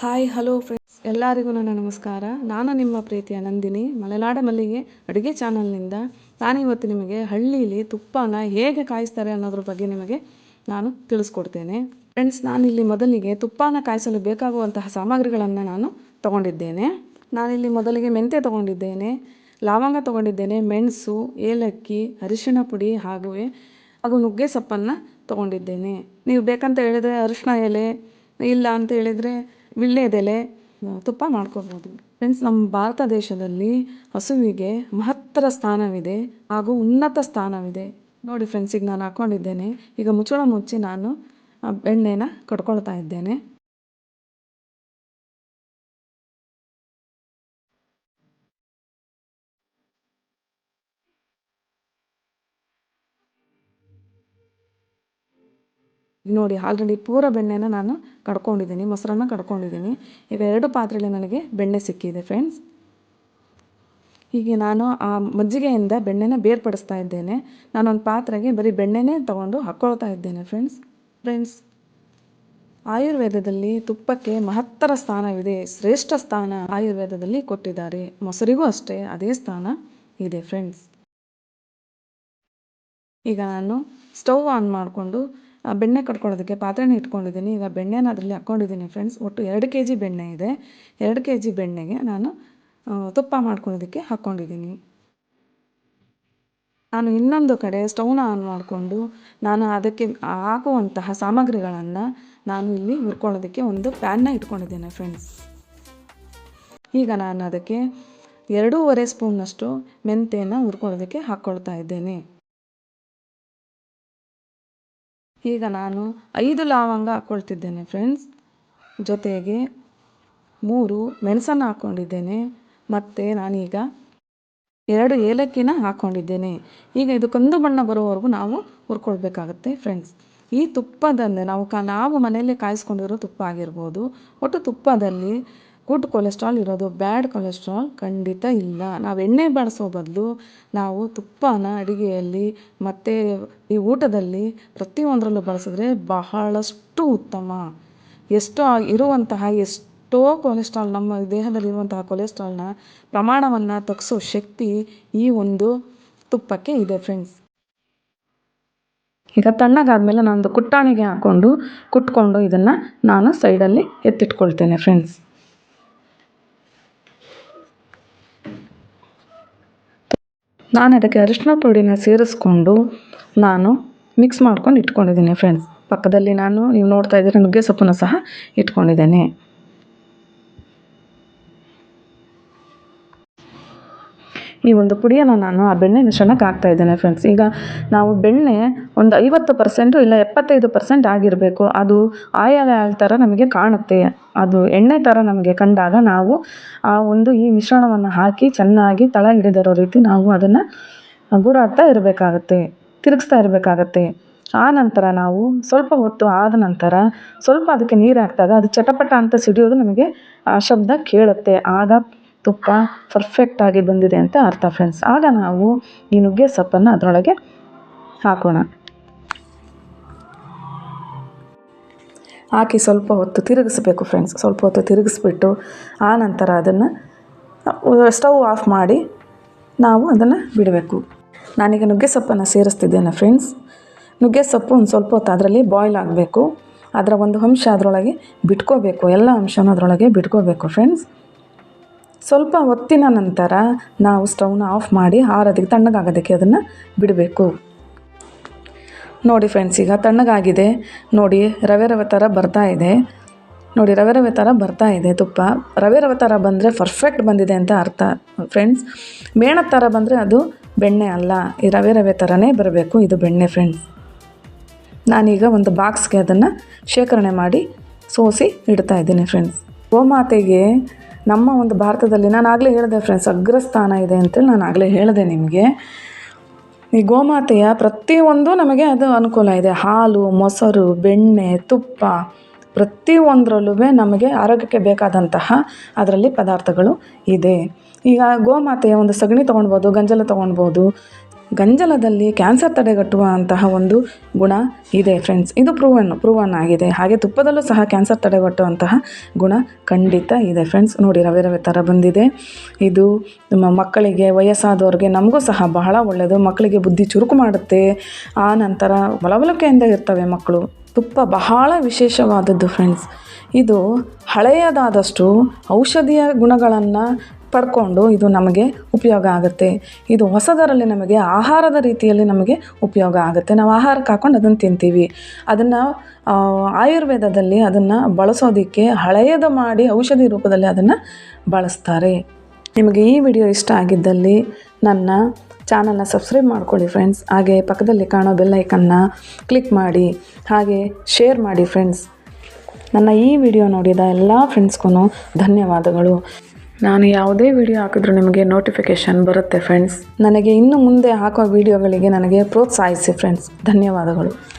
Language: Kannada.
ಹಾಯ್ ಹಲೋ ಫ್ರೆಂಡ್ಸ್ ಎಲ್ಲರಿಗೂ ನನ್ನ ನಮಸ್ಕಾರ. ನಾನು ನಿಮ್ಮ ಪ್ರೀತಿಯ ನಂದಿನಿ. ಮಲೆನಾಡ ಮಲ್ಲಿಗೆ ಅಡುಗೆ ಚಾನಲ್ನಿಂದ ನಾನಿವತ್ತು ನಿಮಗೆ ಹಳ್ಳೀಲಿ ತುಪ್ಪನ ಹೇಗೆ ಕಾಯಿಸ್ತಾರೆ ಅನ್ನೋದ್ರ ಬಗ್ಗೆ ನಿಮಗೆ ನಾನು ತಿಳಿಸ್ಕೊಡ್ತೇನೆ. ಫ್ರೆಂಡ್ಸ್ ನಾನಿಲ್ಲಿ ಮೊದಲಿಗೆ ತುಪ್ಪನ ಕಾಯಿಸಲು ಬೇಕಾಗುವಂತಹ ಸಾಮಗ್ರಿಗಳನ್ನು ನಾನು ತಗೊಂಡಿದ್ದೇನೆ. ನಾನಿಲ್ಲಿ ಮೊದಲಿಗೆ ಮೆಂತ್ಯ ತಗೊಂಡಿದ್ದೇನೆ, ಲವಂಗ ತಗೊಂಡಿದ್ದೇನೆ, ಮೆಣಸು, ಏಲಕ್ಕಿ, ಅರಿಶಿಣ ಪುಡಿ ಹಾಗೂ ಹಾಗೂ ನುಗ್ಗೆ ಸೊಪ್ಪನ್ನು ತಗೊಂಡಿದ್ದೇನೆ. ನೀವು ಬೇಕಂತ ಹೇಳಿದರೆ ಅರಿಶಿಣ ಎಲೆ, ಇಲ್ಲ ಅಂತ ಹೇಳಿದರೆ ವೀಳ್ಯದೆಲೆ ತುಪ್ಪ ಮಾಡ್ಕೋಬೋದು. ಫ್ರೆಂಡ್ಸ್ ನಮ್ಮ ಭಾರತ ದೇಶದಲ್ಲಿ ಹಸುವಿಗೆ ಮಹತ್ತರ ಸ್ಥಾನವಿದೆ ಹಾಗೂ ಉನ್ನತ ಸ್ಥಾನವಿದೆ. ನೋಡಿ ಫ್ರೆಂಡ್ಸ್ ಈಗ ನಾನು ಹಾಕ್ಕೊಂಡಿದ್ದೇನೆ ಈಗ ಮುಚ್ಚಳ ಮುಚ್ಚಿ ನಾನು ಬೆಣ್ಣೆನ ಕಡ್ಕೊಳ್ತಾ ಇದ್ದೇನೆ. ನೋಡಿ, ಆಲ್ರೆಡಿ ಪೂರ ಬೆಣ್ಣೆನ ನಾನು ಕಡ್ಕೊಂಡಿದ್ದೀನಿ, ಮೊಸರನ್ನ ಕಡ್ಕೊಂಡಿದ್ದೀನಿ. ಎರಡು ಪಾತ್ರೆಯಲ್ಲಿ ನನಗೆ ಬೆಣ್ಣೆ ಸಿಕ್ಕಿದೆ ಫ್ರೆಂಡ್ಸ್ ಹೀಗೆ ನಾನು ಆ ಮಜ್ಜಿಗೆಯಿಂದ ಬೆಣ್ಣೆನ ಬೇರ್ಪಡಿಸ್ತಾ ಇದ್ದೇನೆ. ನಾನೊಂದು ಪಾತ್ರೆಗೆ ಬರೀ ಬೆಣ್ಣೆನೇ ತಗೊಂಡು ಹಾಕ್ಕೊಳ್ತಾ ಇದ್ದೇನೆ ಫ್ರೆಂಡ್ಸ್ ಫ್ರೆಂಡ್ಸ್ ಆಯುರ್ವೇದದಲ್ಲಿ ತುಪ್ಪಕ್ಕೆ ಮಹತ್ತರ ಸ್ಥಾನವಿದೆ, ಶ್ರೇಷ್ಠ ಸ್ಥಾನ ಆಯುರ್ವೇದದಲ್ಲಿ ಕೊಟ್ಟಿದ್ದಾರೆ. ಮೊಸರಿಗೂ ಅಷ್ಟೇ, ಅದೇ ಸ್ಥಾನ ಇದೆ ಫ್ರೆಂಡ್ಸ್ ಈಗ ನಾನು ಸ್ಟವ್ ಆನ್ ಮಾಡಿಕೊಂಡು ಬೆಣ್ಣೆ ಕಟ್ಕೊಳ್ಳೋದಕ್ಕೆ ಪಾತ್ರೆನ ಇಟ್ಕೊಂಡಿದ್ದೀನಿ. ಈಗ ಬೆಣ್ಣೆನ ಅದರಲ್ಲಿ ಹಾಕ್ಕೊಂಡಿದ್ದೀನಿ ಫ್ರೆಂಡ್ಸ್ ಒಟ್ಟು ಎರಡು ಕೆ ಜಿ ಬೆಣ್ಣೆ ಇದೆ. ಎರಡು ಕೆ ಜಿ ಬೆಣ್ಣೆಗೆ ನಾನು ತುಪ್ಪ ಮಾಡ್ಕೊಳ್ಳೋದಕ್ಕೆ ಹಾಕ್ಕೊಂಡಿದ್ದೀನಿ. ನಾನು ಇನ್ನೊಂದು ಕಡೆ ಸ್ಟೌನ್ ಆನ್ ಮಾಡಿಕೊಂಡು ನಾನು ಅದಕ್ಕೆ ಹಾಕುವಂತಹ ಸಾಮಗ್ರಿಗಳನ್ನು ನಾನು ಇಲ್ಲಿ ಹುರ್ಕೊಳ್ಳೋದಕ್ಕೆ ಒಂದು ಪ್ಯಾನ್ನ ಇಟ್ಕೊಂಡಿದ್ದೇನೆ ಫ್ರೆಂಡ್ಸ್ ಈಗ ನಾನು ಅದಕ್ಕೆ ಎರಡೂವರೆ ಸ್ಪೂನ್ನಷ್ಟು ಮೆಂತ್ಯನ ಹುರ್ಕೊಳ್ಳೋದಕ್ಕೆ ಹಾಕ್ಕೊಳ್ತಾ ಇದ್ದೇನೆ. ಈಗ ನಾನು ಐದು ಲವಂಗ ಹಾಕ್ಕೊಳ್ತಿದ್ದೇನೆ ಫ್ರೆಂಡ್ಸ್ ಜೊತೆಗೆ ಮೂರು ಮೆಣಸನ್ನು ಹಾಕ್ಕೊಂಡಿದ್ದೇನೆ ಮತ್ತು ನಾನೀಗ ಎರಡು ಏಲಕ್ಕಿನ ಹಾಕ್ಕೊಂಡಿದ್ದೇನೆ ಈಗ ಇದು ಕಂದು ಬಣ್ಣ ಬರೋವರೆಗೂ ನಾವು ಹುರ್ಕೊಳ್ಬೇಕಾಗತ್ತೆ ಫ್ರೆಂಡ್ಸ್ ಈ ತುಪ್ಪದಂದರೆ ನಾವು ಕ, ನಾವು ಮನೆಯಲ್ಲೇ ಕಾಯಿಸ್ಕೊಂಡಿರೋ ತುಪ್ಪ ಆಗಿರ್ಬೋದು. ಒಟ್ಟು ತುಪ್ಪದಲ್ಲಿ ಗುಡ್ ಕೊಲೆಸ್ಟ್ರಾಲ್ ಇರೋದು ಬ್ಯಾಡ್ ಕೊಲೆಸ್ಟ್ರಾಲ್ ಖಂಡಿತ ಇಲ್ಲ. ನಾವು ಎಣ್ಣೆ ಬಳಸೋ ಬದಲು ನಾವು ತುಪ್ಪನ ಅಡುಗೆಯಲ್ಲಿ ಮತ್ತು ಈ ಊಟದಲ್ಲಿ ಪ್ರತಿಯೊಂದರಲ್ಲೂ ಬಳಸಿದ್ರೆ ಬಹಳಷ್ಟು ಉತ್ತಮ. ಎಷ್ಟೋ ಇರುವಂತಹ ಎಷ್ಟೋ ಕೊಲೆಸ್ಟ್ರಾಲ್ ನಮ್ಮ ದೇಹದಲ್ಲಿರುವಂತಹ ಕೊಲೆಸ್ಟ್ರಾಲ್ನ ಪ್ರಮಾಣವನ್ನು ತಗ್ಸೋ ಶಕ್ತಿ ಈ ಒಂದು ತುಪ್ಪಕ್ಕೆ ಇದೆ ಫ್ರೆಂಡ್ಸ್ ಈಗ ತಣ್ಣಗಾದ್ಮೇಲೆ ನಾನೊಂದು ಕುಟ್ಟಾಣಿಗೆ ಹಾಕ್ಕೊಂಡು ಕುಟ್ಕೊಂಡು ಇದನ್ನು ನಾನು ಸೈಡಲ್ಲಿ ಎತ್ತಿಟ್ಕೊಳ್ತೇನೆ ಫ್ರೆಂಡ್ಸ್ ನಾನು ಅದಕ್ಕೆ ಅರಿಶಿನ ಪುಡಿನ ಸೇರಿಸ್ಕೊಂಡು ನಾನು ಮಿಕ್ಸ್ ಮಾಡ್ಕೊಂಡು ಇಟ್ಕೊಂಡಿದ್ದೀನಿ ಫ್ರೆಂಡ್ಸ್ ಪಕ್ಕದಲ್ಲಿ ನಾನು, ನೀವು ನೋಡ್ತಾ ಇದ್ದೀರ ನುಗ್ಗೆ ಸೊಪ್ಪನ್ನು ಸಹ ಇಟ್ಕೊಂಡಿದ್ದೇನೆ. ಈ ಒಂದು ಪುಡಿಯನ್ನು ನಾನು ಆ ಬೆಣ್ಣೆ ಮಿಶ್ರಣಕ್ಕೆ ಹಾಕ್ತಾ ಇದ್ದೇನೆ ಫ್ರೆಂಡ್ಸ್ ಈಗ ನಾವು ಬೆಣ್ಣೆ ಒಂದು ಐವತ್ತು ಪರ್ಸೆಂಟು ಇಲ್ಲ ಎಪ್ಪತ್ತೈದು ಪರ್ಸೆಂಟ್ ಆಗಿರಬೇಕು. ಅದು ಆಯಲ್ ಆಯಿಲ್ ಥರ ನಮಗೆ ಕಾಣುತ್ತೆ. ಅದು ಎಣ್ಣೆ ಥರ ನಮಗೆ ಕಂಡಾಗ ನಾವು ಆ ಒಂದು ಈ ಮಿಶ್ರಣವನ್ನು ಹಾಕಿ ಚೆನ್ನಾಗಿ ತಳ ಹಿಡಿದಿರೋ ರೀತಿ ನಾವು ಅದನ್ನು ಗುರಾಡ್ತಾ ಇರಬೇಕಾಗತ್ತೆ, ತಿರುಗಿಸ್ತಾ ಇರಬೇಕಾಗತ್ತೆ. ಆ ನಂತರ ನಾವು ಸ್ವಲ್ಪ ಹೊತ್ತು ಆದ ನಂತರ ಸ್ವಲ್ಪ ಅದಕ್ಕೆ ನೀರು ಹಾಕಿದಾಗ ಅದು ಚಟಪಟ ಅಂತ ಸಿಡಿಯೋದು ನಮಗೆ ಆ ಶಬ್ದ ಕೇಳುತ್ತೆ. ಆಗ ತುಪ್ಪ ಪರ್ಫೆಕ್ಟಾಗಿ ಬಂದಿದೆ ಅಂತ ಅರ್ಥ ಫ್ರೆಂಡ್ಸ್ ಆಗ ನಾವು ಈ ನುಗ್ಗೆ ಸೊಪ್ಪನ್ನು ಅದರೊಳಗೆ ಹಾಕೋಣ. ಹಾಕಿ ಸ್ವಲ್ಪ ಹೊತ್ತು ತಿರುಗಿಸ್ಬೇಕು ಫ್ರೆಂಡ್ಸ್ ಸ್ವಲ್ಪ ಹೊತ್ತು ತಿರುಗಿಸ್ಬಿಟ್ಟು ಆ ನಂತರ ಅದನ್ನು ಸ್ಟವ್ ಆಫ್ ಮಾಡಿ ನಾವು ಅದನ್ನು ಬಿಡಬೇಕು. ನಾನೀಗ ನುಗ್ಗೆ ಸೊಪ್ಪನ್ನು ಸೇರಿಸ್ತಿದ್ದೇನೆ ಫ್ರೆಂಡ್ಸ್ ನುಗ್ಗೆ ಸೊಪ್ಪು ಒಂದು ಸ್ವಲ್ಪ ಹೊತ್ತು ಅದರಲ್ಲಿ ಬಾಯ್ಲ್ ಆಗಬೇಕು. ಅದರ ಒಂದು ಅಂಶ ಅದರೊಳಗೆ ಬಿಟ್ಕೋಬೇಕು. ಎಲ್ಲ ಅಂಶನೂ ಅದರೊಳಗೆ ಬಿಟ್ಕೋಬೇಕು ಫ್ರೆಂಡ್ಸ್ ಸ್ವಲ್ಪ ಹೊತ್ತಿನ ನಂತರ ನಾವು ಸ್ಟವ್ನ ಆಫ್ ಮಾಡಿ ಆರೋದಕ್ಕೆ ತಣ್ಣಗಾಗೋದಕ್ಕೆ ಅದನ್ನು ಬಿಡಬೇಕು. ನೋಡಿ ಫ್ರೆಂಡ್ಸ್ ಈಗ ತಣ್ಣಗಾಗಿದೆ. ನೋಡಿ ರವೆ ರವೆ ಥರ ಬರ್ತಾ ಇದೆ. ನೋಡಿ ರವೆ ರವೆ ಥರ ಬರ್ತಾ ಇದೆ ತುಪ್ಪ. ರವೆ ರವೆ ಥರ ಬಂದರೆ ಪರ್ಫೆಕ್ಟ್ ಬಂದಿದೆ ಅಂತ ಅರ್ಥ. ಫ್ರೆಂಡ್ಸ್ ಮೇಣದ ಥರ ಬಂದರೆ ಅದು ಬೆಣ್ಣೆ ಅಲ್ಲ. ಈ ರವೆ ರವೆ ಥರನೇ ಬರಬೇಕು ಇದು ಬೆಣ್ಣೆ ಫ್ರೆಂಡ್ಸ್ ನಾನೀಗ ಒಂದು ಬಾಕ್ಸ್ಗೆ ಅದನ್ನು ಶೇಖರಣೆ ಮಾಡಿ ಸೋಸಿ ಇಡ್ತಾ ಇದ್ದೀನಿ ಫ್ರೆಂಡ್ಸ್ ಗೋಮಾತೆಗೆ ನಮ್ಮ ಒಂದು ಭಾರತದಲ್ಲಿ ನಾನು ಆಗಲೇ ಹೇಳಿದೆ ಫ್ರೆಂಡ್ಸ್ ಅಗ್ರಸ್ಥಾನ ಇದೆ ಅಂತೇಳಿ ನಾನು ಆಗಲೇ ಹೇಳಿದೆ ನಿಮಗೆ. ಈ ಗೋಮಾತೆಯ ಪ್ರತಿಯೊಂದು ನಮಗೆ ಅದು ಅನುಕೂಲ ಇದೆ. ಹಾಲು, ಮೊಸರು, ಬೆಣ್ಣೆ, ತುಪ್ಪ ಪ್ರತಿಯೊಂದರಲ್ಲೂ ನಮಗೆ ಆರೋಗ್ಯಕ್ಕೆ ಬೇಕಾದಂತಹ ಅದರಲ್ಲಿ ಪದಾರ್ಥಗಳು ಇದೆ. ಈಗ ಗೋಮಾತೆಯ ಒಂದು ಸಗಣಿ ತೊಗೊಳ್ಬೋದು ಗಂಜಲ ತೊಗೊಳ್ಬೋದು ಗಂಜಲದಲ್ಲಿ ಕ್ಯಾನ್ಸರ್ ತಡೆಗಟ್ಟುವಂತಹ ಒಂದು ಗುಣ ಇದೆ ಫ್ರೆಂಡ್ಸ್ ಇದು ಪ್ರೂವನ್ ಪ್ರೂವನ್ ಆಗಿದೆ. ಹಾಗೆ ತುಪ್ಪದಲ್ಲೂ ಸಹ ಕ್ಯಾನ್ಸರ್ ತಡೆಗಟ್ಟುವಂತಹ ಗುಣ ಖಂಡಿತ ಇದೆ ಫ್ರೆಂಡ್ಸ್ ನೋಡಿ ರವೆ ರವೆ ಥರ ಬಂದಿದೆ. ಇದು ಮಕ್ಕಳಿಗೆ, ವಯಸ್ಸಾದವ್ರಿಗೆ ನಮಗೂ ಸಹ ಬಹಳ ಒಳ್ಳೆಯದು ಮಕ್ಕಳಿಗೆ ಬುದ್ಧಿ ಚುರುಕು ಮಾಡುತ್ತೆ. ಆ ನಂತರ ಬಲಬಲಕೆಯಿಂದ ಇರ್ತವೆ ಮಕ್ಕಳು. ತುಪ್ಪ ಬಹಳ ವಿಶೇಷವಾದದ್ದು ಫ್ರೆಂಡ್ಸ್ ಇದು ಹಳೆಯದಾದಷ್ಟು ಔಷಧಿಯ ಗುಣಗಳನ್ನು ಪಡ್ಕೊಂಡು ಇದು ನಮಗೆ ಉಪಯೋಗ ಆಗುತ್ತೆ. ಇದು ಹೊಸದರಲ್ಲಿ ನಮಗೆ ಆಹಾರದ ರೀತಿಯಲ್ಲಿ ನಮಗೆ ಉಪಯೋಗ ಆಗುತ್ತೆ. ನಾವು ಆಹಾರಕ್ಕೆ ಹಾಕೊಂಡು ಅದನ್ನು ತಿಂತೀವಿ. ಅದನ್ನು ಆಯುರ್ವೇದದಲ್ಲಿ ಅದನ್ನು ಬಳಸೋದಕ್ಕೆ ಹಳೆಯದು ಮಾಡಿ ಔಷಧಿ ರೂಪದಲ್ಲಿ ಅದನ್ನು ಬಳಸ್ತಾರೆ. ನಿಮಗೆ ಈ ವಿಡಿಯೋ ಇಷ್ಟ ಆಗಿದ್ದಲ್ಲಿ ನನ್ನ ಚಾನಲ್ನ ಸಬ್ಸ್ಕ್ರೈಬ್ ಮಾಡ್ಕೊಳ್ಳಿ ಫ್ರೆಂಡ್ಸ್. ಹಾಗೆ ಪಕ್ಕದಲ್ಲಿ ಕಾಣೋ ಬೆಲ್ಲೈಕನ್ನ ಕ್ಲಿಕ್ ಮಾಡಿ, ಹಾಗೆ ಶೇರ್ ಮಾಡಿ ಫ್ರೆಂಡ್ಸ್. ನನ್ನ ಈ ವಿಡಿಯೋ ನೋಡಿದ ಎಲ್ಲ ಫ್ರೆಂಡ್ಸ್ಗೂ ಧನ್ಯವಾದಗಳು. ನಾನು ಯಾವುದೇ ವಿಡಿಯೋ ಹಾಕಿದ್ರೂ ನಿಮಗೆ ನೋಟಿಫಿಕೇಷನ್ ಬರುತ್ತೆ ಫ್ರೆಂಡ್ಸ್ ನನಗೆ ಇನ್ನು ಮುಂದೆ ಹಾಕೋ ವಿಡಿಯೋಗಳಿಗೆ ನನಗೆ ಪ್ರೋತ್ಸಾಹಿಸಿ ಫ್ರೆಂಡ್ಸ್ ಧನ್ಯವಾದಗಳು.